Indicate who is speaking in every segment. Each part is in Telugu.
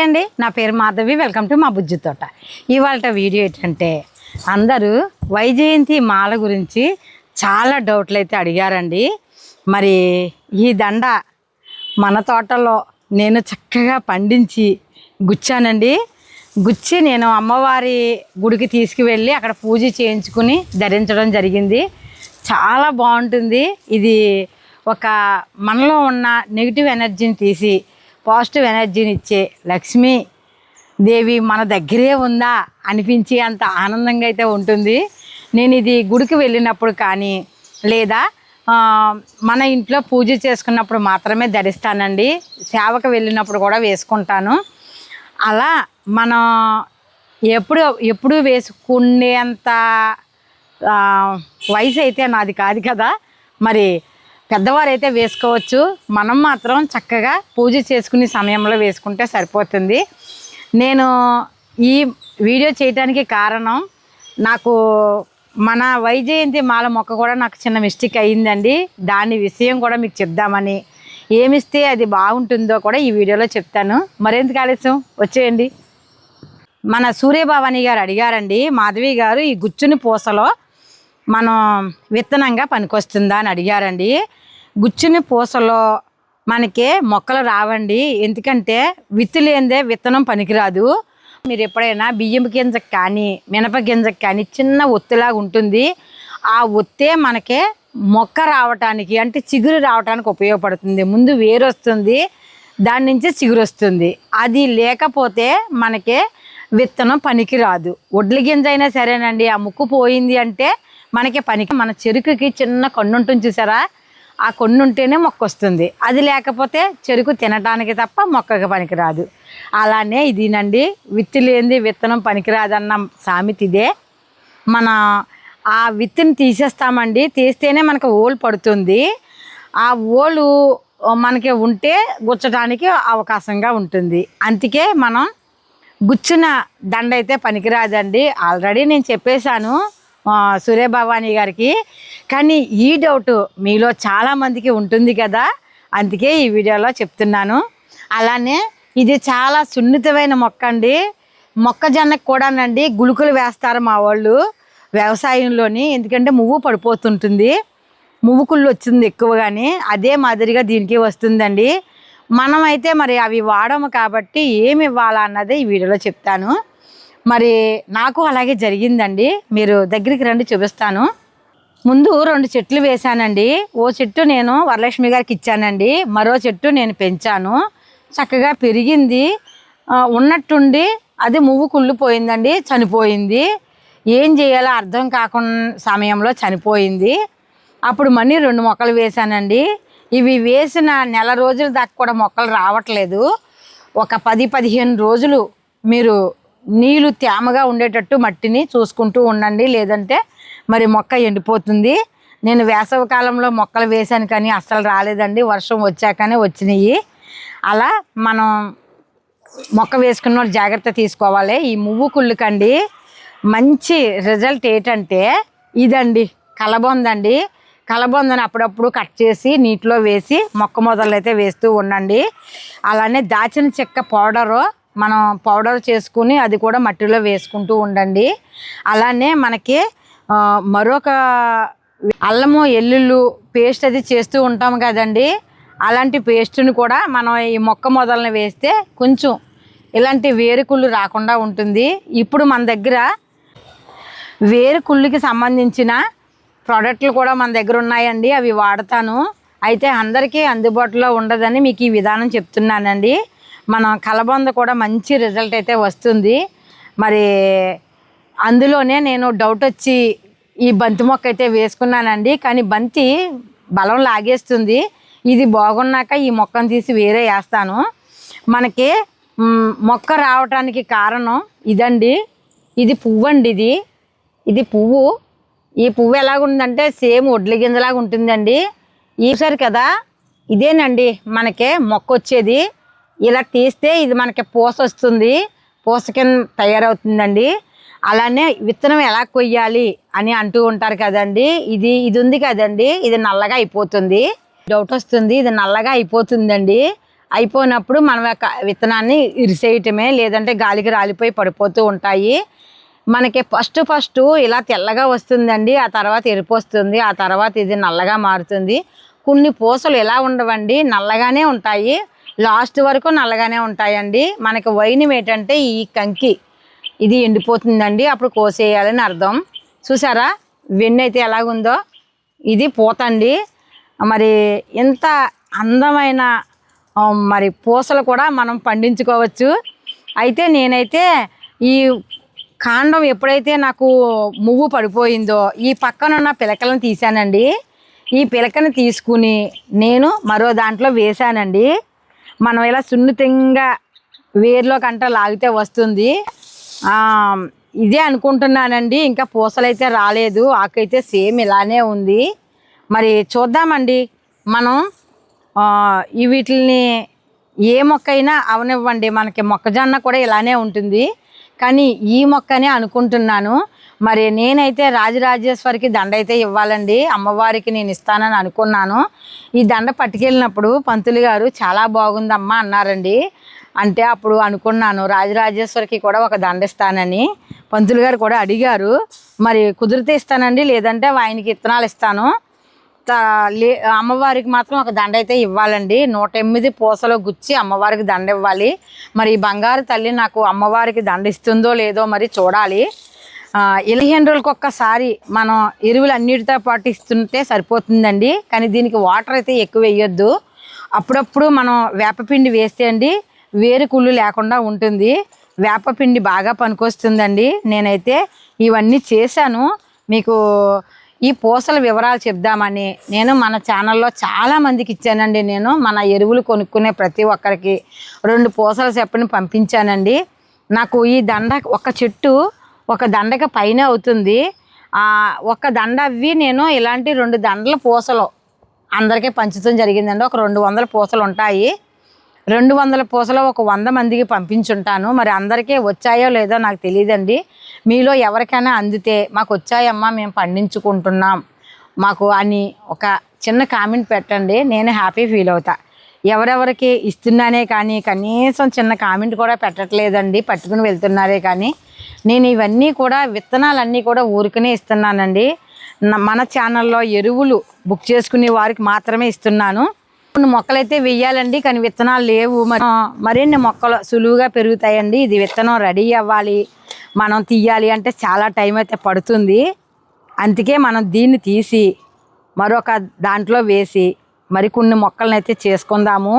Speaker 1: హాయ్ అండి. నా పేరు మాధవి. వెల్కమ్ టు మా బుజ్జి తోట. ఇవాళ వీడియో ఏంటంటే అందరూ వైజయంతి మాల గురించి చాలా డౌట్లు అయితే అడిగారండి. మరి ఈ దండ మన తోటలో నేను చక్కగా పండించి గుచ్చానండి. గుచ్చి నేను అమ్మవారి గుడికి తీసుకువెళ్ళి అక్కడ పూజ చేయించుకుని ధరించడం జరిగింది. చాలా బాగుంటుంది. ఇది ఒక మనలో ఉన్న నెగిటివ్ ఎనర్జీని తీసి పాజిటివ్ ఎనర్జీని ఇచ్చే లక్ష్మీ దేవి మన దగ్గరే ఉందా అనిపించే అంత ఆనందంగా అయితే ఉంటుంది. నేను ఇది గుడికి వెళ్ళినప్పుడు కానీ లేదా మన ఇంట్లో పూజ చేసుకున్నప్పుడు మాత్రమే ధరిస్తానండి. సేవకు వెళ్ళినప్పుడు కూడా వేసుకుంటాను. అలా మనం ఎప్పుడు ఎప్పుడు వేసుకునేంత వయసు అయితే నాది కాదు కదా. మరి పెద్దవారైతే వేసుకోవచ్చు. మనం మాత్రం చక్కగా పూజ చేసుకునే సమయంలో వేసుకుంటే సరిపోతుంది. నేను ఈ వీడియో చేయడానికి కారణం నాకు మన వైజయంతి మాల మొక్క కూడా నాకు చిన్న మిస్టేక్ అయ్యిందండి. దాని విషయం కూడా మీకు చెప్దామని. ఏమిస్తే అది బాగుంటుందో కూడా ఈ వీడియోలో చెప్తాను. మరెందుకు ఆలస్యం? వచ్చేయండి. మన సూర్యభవాని గారు అడిగారండి మాధవి గారు ఈ గుచ్చుని పూసలో మనం విత్తనంగా పనికొస్తుందా? అని అడిగారండి. గుచ్చిన పూసలో మనకి మొక్కలు రావండి. ఎందుకంటే విత్తు లేనిదే విత్తనం పనికిరాదు. మీరు ఎప్పుడైనా బియ్యం గింజకు కానీ మినప గింజకు కానీ చిన్న ఒత్తిలాగా ఉంటుంది. ఆ ఒత్తే మనకి మొక్క రావటానికి అంటే చిగురు రావటానికి ఉపయోగపడుతుంది. ముందు వేరు వస్తుంది దాని నుంచి చిగురు వస్తుంది. అది లేకపోతే మనకి విత్తనం పనికిరాదు. వడ్ల గింజ అయినా సరేనండి ఆ ముక్కు పోయింది అంటే మనకి పనికి మన చెరుకుకి చిన్న కన్ను ఉంటుంది చూసారా? ఆ కొన్ని ఉంటేనే మొక్క వస్తుంది అది లేకపోతే చెరుకు తినటానికి తప్ప మొక్కకి పనికిరాదు. అలానే ఇదినండి విత్తు లేనిది విత్తనం పనికిరాదన్న సామెత ఇదే. మన ఆ విత్తుని తీసేస్తామండి తీస్తేనే మనకు ఓలు పడుతుంది. ఆ ఓలు మనకి ఉంటే గుచ్చడానికి అవకాశంగా ఉంటుంది. అందుకే మనం గుచ్చిన దండ అయితే పనికిరాదండి. ఆల్రెడీ నేను చెప్పేశాను. సూర్యభవాని గారికి. కానీ ఈ డౌట్ మీలో చాలామందికి ఉంటుంది కదా అందుకే ఈ వీడియోలో చెప్తున్నాను. అలానే ఇది చాలా సున్నితమైన మొక్క అండి. మొక్కజొన్నకు కూడానండి గుళుకులు వేస్తారు మా వాళ్ళు వ్యవసాయంలోని. ఎందుకంటే మువ్వు పడిపోతుంటుంది. మువ్వు కుళ్ళు వచ్చింది ఎక్కువగానే. అదే మాదిరిగా దీనికి వస్తుందండి. మనమైతే మరి అవి వాడము కాబట్టి ఏమి ఇవ్వాలా అన్నది ఈ వీడియోలో చెప్తాను. మరి నాకు అలాగే జరిగిందండి. మీరు దగ్గరికి రండి చూపిస్తాను. ముందు రెండు చెట్లు వేశానండి. ఓ చెట్టు నేను వరలక్ష్మి గారికి ఇచ్చానండి. మరో చెట్టు నేను పెంచాను. చక్కగా పెరిగింది. ఉన్నట్టుండి అది మువ్వు కుళ్ళిపోయిందండి చనిపోయింది. ఏం చేయాలో అర్థం కాకుండా సమయంలో చనిపోయింది. అప్పుడు మనీ రెండు మొక్కలు వేశానండి. ఇవి వేసిన నెల రోజుల దాకా కూడా మొక్కలు రావట్లేదు. ఒక పది పదిహేను రోజులు మీరు నీళ్ళు తేమగా ఉండేటట్టు మట్టిని చూసుకుంటూ ఉండండి. లేదంటే మరి మొక్క ఎండిపోతుంది. నేను వేసవి కాలంలో మొక్కలు వేశాను కానీ అస్సలు రాలేదండి. వర్షం వచ్చాకనే వచ్చినాయి. అలా మనం మొక్క వేసుకున్న వాళ్ళు జాగ్రత్త తీసుకోవాలి. ఈ మువ్వు కుళ్ళుకండి. మంచి రిజల్ట్ ఏంటంటే ఇదండి. కలబొందండి. కలబొందని అప్పుడప్పుడు కట్ చేసి నీటిలో వేసి మొక్క మొదలైతే వేస్తూ ఉండండి. అలానే దాచిన చెక్క పౌడరు మనం పౌడర్ చేసుకుని అది కూడా మట్టిలో వేసుకుంటూ ఉండండి. అలానే మనకి మరొక అల్లము ఎల్లుళ్ళు పేస్ట్ అది చేస్తూ ఉంటాం కదండి. అలాంటి పేస్ట్ని కూడా మనం ఈ మొక్క మొదలను వేస్తే కొంచెం ఇలాంటి వేరుకుళ్ళు రాకుండా ఉంటుంది. ఇప్పుడు మన దగ్గర వేరుకుళ్ళుకి సంబంధించిన ప్రోడక్ట్లు కూడా మన దగ్గర ఉన్నాయండి. అవి వాడతాను. అయితే అందరికీ అందుబాటులో ఉండదని మీకు ఈ విధానం చెప్తున్నానండి. మన కలబంద కూడా మంచి రిజల్ట్ అయితే వస్తుంది. మరి అందులోనే నేను డౌట్ వచ్చి ఈ బంతి మొక్క అయితే వేసుకున్నానండి. కానీ బంతి బలం లాగేస్తుంది. ఇది బాగున్నాక ఈ మొక్కను తీసి వేరే వేస్తాను. మనకి మొక్క రావటానికి కారణం ఇదండి. ఇది పువ్వు అండి ఇది. ఇది పువ్వు. ఈ పువ్వు ఎలాగుందంటే సేమ్ ఒడ్ల గింజలాగా ఉంటుందండి. ఈసారి కదా? ఇదేనండి మనకి మొక్క వచ్చేది ఇలా తీస్తే ఇది మనకి పూస వస్తుంది. పూస కింద తయారవుతుందండి. అలానే విత్తనం ఎలా కొయ్యాలి అని అంటూ ఉంటారు కదండి. ఇది ఇది ఉంది కదండి. ఇది నల్లగా అయిపోతుంది. డౌట్ వస్తుంది. ఇది నల్లగా అయిపోతుందండి. అయిపోయినప్పుడు మనం యొక్క విత్తనాన్ని ఇరిసేయటమే లేదంటే గాలికి రాలిపోయి పడిపోతూ ఉంటాయి. మనకి ఫస్ట్ ఫస్ట్ ఇలా తెల్లగా వస్తుందండి. ఆ తర్వాత ఎరుపు వస్తుంది. ఆ తర్వాత ఇది నల్లగా మారుతుంది. కొన్ని పూసలు ఎలా ఉండవండి. నల్లగానే ఉంటాయి. లాస్ట్ వరకు నల్లగానే ఉంటాయండి. మనకి వైనం ఏంటంటే ఈ కంకి. ఇది ఎండిపోతుందండి. అప్పుడు కోసేయాలని అర్థం. చూసారా? వెన్ను అయితే ఎలాగుందో? ఇది పూతండి. మరి ఇంత అందమైన మరి పూసలు కూడా మనం పండించుకోవచ్చు. అయితే నేనైతే ఈ కాండం ఎప్పుడైతే నాకు మువ్వు పడిపోయిందో ఈ పక్కన ఉన్న పిలకలను తీసానండి ఈ పిలకను తీసుకుని నేను మరో దాంట్లో వేశానండి. మనం ఇలా సున్నితంగా వేర్లో కంట లాగితే వస్తుంది. ఇదే అనుకుంటున్నానండి. ఇంకా పూసలైతే రాలేదు. ఆకైతే సేమ్ ఇలానే ఉంది. మరి చూద్దామండి. మనం ఈ వీటిని ఏ మొక్క అయినా అవనివ్వండి. మనకి మొక్కజొన్న కూడా ఇలానే ఉంటుంది. కానీ ఈ మొక్కనే అనుకుంటున్నాను. మరి నేనైతే రాజరాజేశ్వరికి దండ అయితే ఇవ్వాలండి. అమ్మవారికి నేను ఇస్తానని అనుకున్నాను. ఈ దండ పట్టుకెళ్ళినప్పుడు పంతులు గారు చాలా బాగుందమ్మా అన్నారండి. అంటే అప్పుడు అనుకున్నాను రాజరాజేశ్వరికి కూడా ఒక దండ ఇస్తానని పంతులు గారు కూడా అడిగారు. మరి కుదిరితే ఇస్తానండి లేదంటే ఆయనకి ఇత్తనాలు ఇస్తాను. లే అమ్మవారికి మాత్రం ఒక దండ అయితే ఇవ్వాలండి. నూట ఎనిమిది పూసలో గుచ్చి అమ్మవారికి దండ ఇవ్వాలి. మరి ఈ బంగారు తల్లి నాకు అమ్మవారికి దండ ఇస్తుందో లేదో మరి చూడాలి. ఆ, రోజులకు ఒక్కసారి మనం ఎరువులు అన్నిటితో పాటు ఇస్తుంటే సరిపోతుందండి. కానీ దీనికి వాటర్ అయితే ఎక్కువ వేయొద్దు. అప్పుడప్పుడు మనం వేపపిండి వేస్తే అండి వేరు కుళ్ళు లేకుండా ఉంటుంది. వేపపిండి బాగా పనికొస్తుందండి. నేనైతే ఇవన్నీ చేశాను. మీకు ఈ పూసల వివరాలు చెప్దామని నేను మన ఛానల్లో చాలా మందికి ఇచ్చానండి నేను. మన ఎరువులు కొనుక్కునే ప్రతి ఒక్కరికి రెండు పూసల చెప్పని పంపించానండి. నాకు ఈ దండ ఒక చెట్టు ఒక దండకి పైన అవుతుంది. ఒక దండ అవి నేను ఇలాంటి రెండు దండల పూసలు అందరికీ పంచడం జరిగిందండి. ఒక రెండు వందల పూసలు ఉంటాయి. రెండు వందల పూసలు ఒక వంద మందికి పంపించుంటాను. మరి అందరికీ వచ్చాయో లేదో నాకు తెలియదండి. మీలో ఎవరికైనా అందితే మాకు వచ్చాయమ్మా మేము పండించుకుంటున్నాం. మాకు అని ఒక చిన్న కామెంట్ పెట్టండి. నేను హ్యాపీ ఫీల్ అవుతా. ఎవరెవరికి ఇస్తున్నానే కానీ కనీసం చిన్న కామెంట్ కూడా పెట్టట్లేదండి. పట్టుకుని వెళ్తున్నారే కానీ. నేను ఇవన్నీ కూడా విత్తనాలన్నీ కూడా ఊరికనే ఇస్తున్నానండి. మన ఛానల్లో ఎరువులు బుక్ చేసుకునే వారికి మాత్రమే ఇస్తున్నాను. కొన్ని మొక్కలైతే వెయ్యాలండి కానీ విత్తనాలు లేవు. మరి మరిన్ని మొక్కలు సులువుగా పెరుగుతాయండి. ఇది విత్తనం రెడీ అవ్వాలి మనం తీయాలి అంటే చాలా టైం అయితే పడుతుంది. అందుకే మనం దీన్ని తీసి మరొక దాంట్లో వేసి మరికొన్ని మొక్కలను అయితే చేసుకుందాము.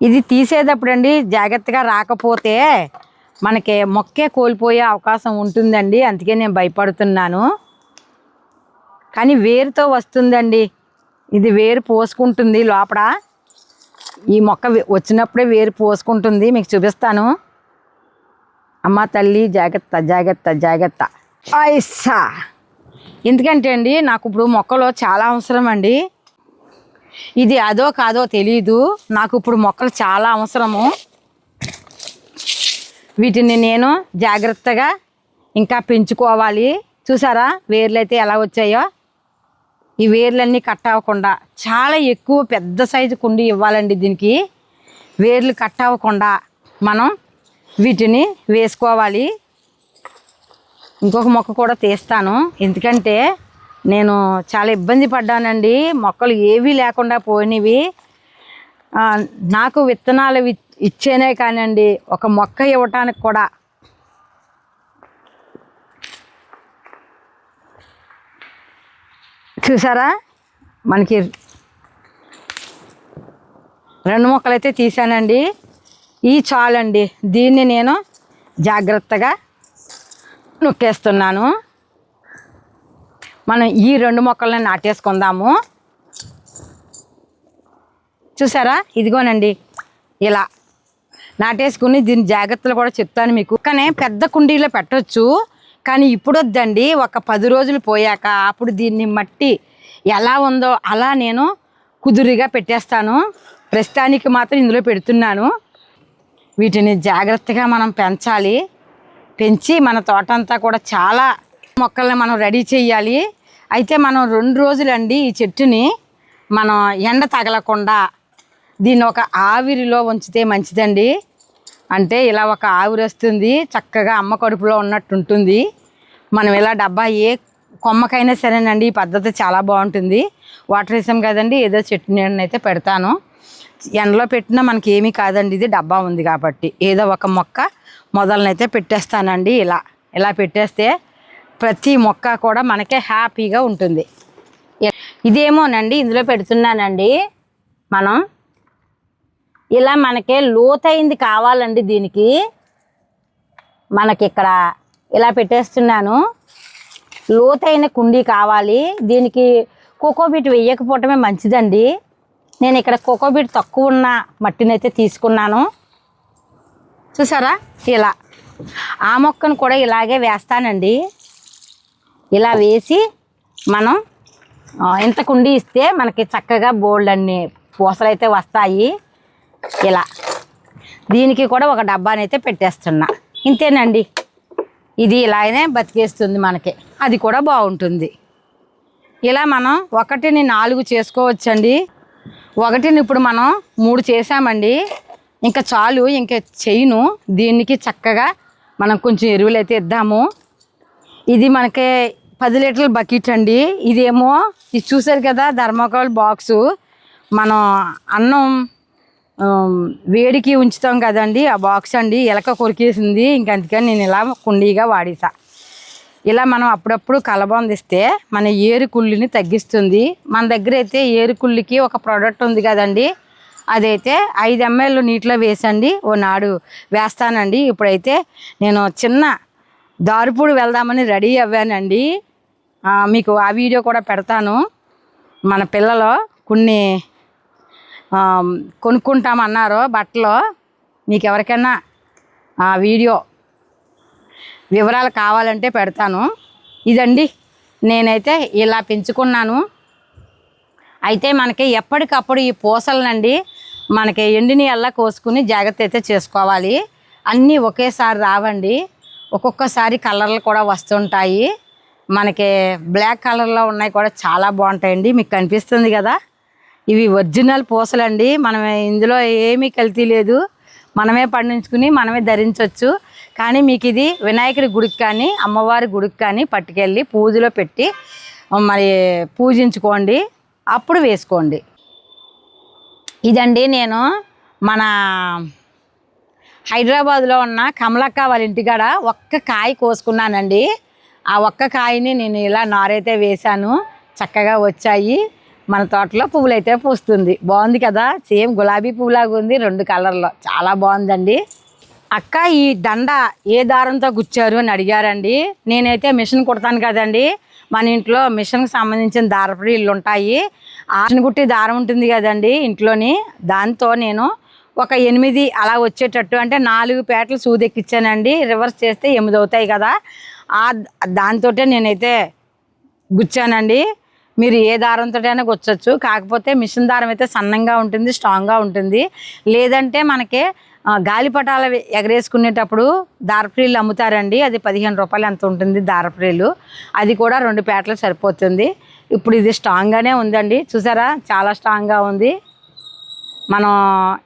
Speaker 1: ఇది తీసేటప్పుడు అండి జాగ్రత్తగా రాకపోతే మనకి మొక్కే కోల్పోయే అవకాశం ఉంటుందండి. అందుకే నేను భయపడుతున్నాను. కానీ వేరుతో వస్తుందండి. ఇది వేరు పోసుకుంటుంది లోపల. ఈ మొక్క వచ్చినప్పుడే వేరు పోసుకుంటుంది. మీకు చూపిస్తాను. అమ్మ తల్లి జాగ్రత్త జాగ్రత్త జాగ్రత్త. ఐసా! ఎందుకంటే అండి నాకు ఇప్పుడు మొక్కలు చాలా అవసరం అండి. ఇది అదో కాదో తెలీదు. నాకు ఇప్పుడు మొక్కలు చాలా అవసరము. వీటిని నేను జాగ్రత్తగా ఇంకా పెంచుకోవాలి. చూసారా? వేర్లు అయితే ఎలా వచ్చాయో? ఈ వేర్లన్నీ కట్ అవ్వకుండా చాలా ఎక్కువ పెద్ద సైజు కుండి ఇవ్వాలండి దీనికి. వేర్లు కట్ అవ్వకుండా మనం వీటిని వేసుకోవాలి. ఇంకొక మొక్క కూడా తీస్తాను. ఎందుకంటే నేను చాలా ఇబ్బంది పడ్డానండి. మొక్కలు ఏవీ లేకుండా పోయినవి. నాకు విత్తనాలు ఇచ్చేనే కానండి. ఒక మొక్క ఇవ్వటానికి కూడా. చూసారా? మనకి రెండు మొక్కలైతే తీసానండి ఈ చాలండి. దీన్ని నేను జాగ్రత్తగా నొక్కేస్తున్నాను. మనం ఈ రెండు మొక్కలను నాటేసుకుందాము. చూసారా? ఇదిగోనండి. ఇలా నాటేసుకుని దీని జాగ్రత్తలు కూడా చెప్తాను మీకు. కానీ పెద్ద కుండీలో పెట్టవచ్చు కానీ ఇప్పుడు వద్దండి ఒక పది రోజులు పోయాక అప్పుడు దీన్ని మట్టి ఎలా ఉందో అలా నేను కుదురుగా పెట్టేస్తాను. ప్రస్తుతానికి మాత్రం ఇందులో పెడుతున్నాను. వీటిని జాగ్రత్తగా మనం పెంచాలి. పెంచి మన తోట అంతా కూడా చాలా మొక్కల్ని మనం రెడీ చేయాలి. అయితే మనం రెండు రోజులండి ఈ చెట్టుని మనం ఎండ తగలకుండా దీన్ని ఒక ఆవిరిలో ఉంచితే మంచిదండి. అంటే ఇలా ఒక ఆవిరి వస్తుంది చక్కగా అమ్మ కడుపులో ఉన్నట్టు ఉంటుంది. మనం ఇలా డబ్బా ఏ కొమ్మకైనా సరేనండి ఈ పద్ధతి చాలా బాగుంటుంది. వాటర్ వేసాం కదండి ఏదో చెట్టు నీడని అయితే పెడతాను. ఎండలో పెట్టినా మనకి ఏమీ కాదండి ఇది డబ్బా ఉంది కాబట్టి. ఏదో ఒక మొక్క మొదలనైతే పెట్టేస్తానండి ఇలా. ఇలా పెట్టేస్తే ప్రతి మొక్క కూడా మనకే హ్యాపీగా ఉంటుంది. ఇదేమోనండి ఇందులో పెడుతున్నానండి. మనం ఇలా మనకే లోతైంది కావాలండి దీనికి. మనకి ఇక్కడ ఇలా పెట్టేస్తున్నాను. లోతైన కుండీ కావాలి. దీనికి కోకోబీట్ వేయకపోవటమే మంచిదండి. నేను ఇక్కడ కోకోబీట్ తక్కువ ఉన్న మట్టిని అయితే తీసుకున్నాను. చూసారా? ఇలా. ఆ మొక్కను కూడా ఇలాగే వేస్తానండి. ఇలా వేసి మనం ఇంతకుండి ఇంత ఇస్తే మనకి చక్కగా బోల్డ్ అన్ని పూసలు అయితే వస్తాయి. ఇలా. దీనికి కూడా ఒక డబ్బానైతే పెట్టేస్తున్నా. ఇంతేనండి. ఇది ఇలానే బతికేస్తుంది మనకి. అది కూడా బాగుంటుంది. ఇలా మనం ఒకటిని నాలుగు చేసుకోవచ్చండి. ఒకటిని ఇప్పుడు మనం మూడు చేసామండి ఇంకా చాలు ఇంకా చెయ్యను దీనికి చక్కగా మనం కొంచెం ఎరువులు అయితే ఇద్దాము. ఇది మనకి పది లీటర్ల బకెట్ అండి. ఇదేమో ఇది చూసారు కదా ధర్మకోల్ బాక్సు. మనం అన్నం వేడికి ఉంచుతాం కదండి ఆ బాక్స్ అండి. ఎలక కొరికేసింది ఇంక అందుకని నేను ఇలా కుండీగా వాడేసా. ఇలా మనం అప్పుడప్పుడు కలబందిస్తే మన ఏరుకుళ్ళుని తగ్గిస్తుంది. మన దగ్గర అయితే ఏరుకుళ్ళుకి ఒక ప్రోడక్ట్ ఉంది కదండి. అదైతే ఐదు ఎంఎల్ నీటిలో వేసండి ఓ నాడు వేస్తానండి. ఇప్పుడైతే నేను చిన్న దారుపూడి వెళ్దామని రెడీ అవ్వానండి. మీకు ఆ వీడియో కూడా పెడతాను. మన పిల్లలు కొన్ని కొనుక్కుంటామన్నారు బట్టలు. మీకు ఎవరికైనా ఆ వీడియో వివరాలు కావాలంటే పెడతాను. ఇదండి నేనైతే ఇలా పెంచుకున్నాను. అయితే మనకి ఎప్పటికప్పుడు ఈ పూసలనండి మనకి ఎండిని అల్లా కోసుకుని జాగ్రత్త అయితే చేసుకోవాలి. అన్నీ ఒకేసారి రావండి. ఒక్కొక్కసారి కలర్లు కూడా వస్తుంటాయి. మనకి బ్లాక్ కలర్లో ఉన్నాయి కూడా చాలా బాగుంటాయండి. మీకు కనిపిస్తుంది కదా? ఇవి ఒరిజినల్ పూసలండి. మనం ఇందులో ఏమీ కల్తీ లేదు. మనమే పండించుకుని మనమే ధరించవచ్చు కానీ మీకు ఇది వినాయకుడి గుడికి కానీ అమ్మవారి గుడికి కానీ పట్టుకెళ్ళి పూజలో పెట్టి మరి పూజించుకోండి. అప్పుడు వేసుకోండి. ఇదండి నేను మన హైదరాబాద్లో ఉన్న కమలక్క వాళ్ళ ఇంటికాడ ఒక్క కాయ కోసుకున్నానండి. ఆ ఒక్క కాయని నేను ఇలా నారైతే వేశాను. చక్కగా వచ్చాయి. మన తోటలో పువ్వులైతే పూస్తుంది. బాగుంది కదా? సేమ్ గులాబీ పువ్వులాగా ఉంది రెండు కలర్లో. చాలా బాగుందండి. అక్క ఈ దండ ఏ దారంతో గుచ్చారు అని అడిగారండి. నేనైతే మిషన్ కుడతాను కదండి. మన ఇంట్లో మిషన్కి సంబంధించిన దారపడీళ్ళు ఉంటాయి ఆ కుట్టి దారం ఉంటుంది కదండి ఇంట్లోని. దాంతో నేను ఒక ఎనిమిది అలా వచ్చేటట్టు అంటే నాలుగు పేటలు సూదెక్కిచ్చానండి రివర్స్ చేస్తే ఎనిమిది అవుతాయి కదా. ఆ దాంతో నేనైతే గుచ్చానండి. మీరు ఏ దారంతో అయినా గుచ్చచ్చు. కాకపోతే మిషన్ దారం అయితే సన్నంగా ఉంటుంది స్ట్రాంగ్గా ఉంటుంది. లేదంటే మనకి గాలిపటాలు ఎగరేసుకునేటప్పుడు దారప్రీలు అమ్ముతారండి. అది పదిహేను రూపాయలు ఎంత ఉంటుంది దారప్రీలు. అది కూడా రెండు పేటలు సరిపోతుంది. ఇప్పుడు ఇది స్ట్రాంగ్గానే ఉందండి. చూసారా? చాలా స్ట్రాంగ్గా ఉంది. మనం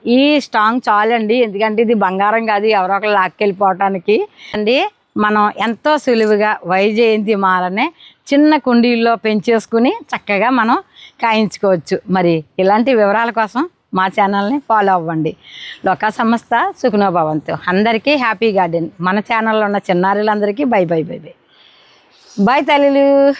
Speaker 1: ఈ స్ట్రాంగ్ చాలండి. ఎందుకంటే ఇది బంగారం కాదు ఎవరో ఒకరు లాక్కెళ్ళిపోవటానికి. అండి మనం ఎంతో సులువుగా వైజయంతి మాలనే చిన్న కుండీల్లో పెంచేసుకుని చక్కగా మనం కాయించుకోవచ్చు. మరి ఇలాంటి వివరాల కోసం మా ఛానల్ని ఫాలో అవ్వండి. లోకా సంస్థ సుఖనోభవంతు అందరికీ హ్యాపీ గార్డెన్. మన ఛానల్లో ఉన్న చిన్నారులందరికీ bye bye bye bye. Bye తల్లులు.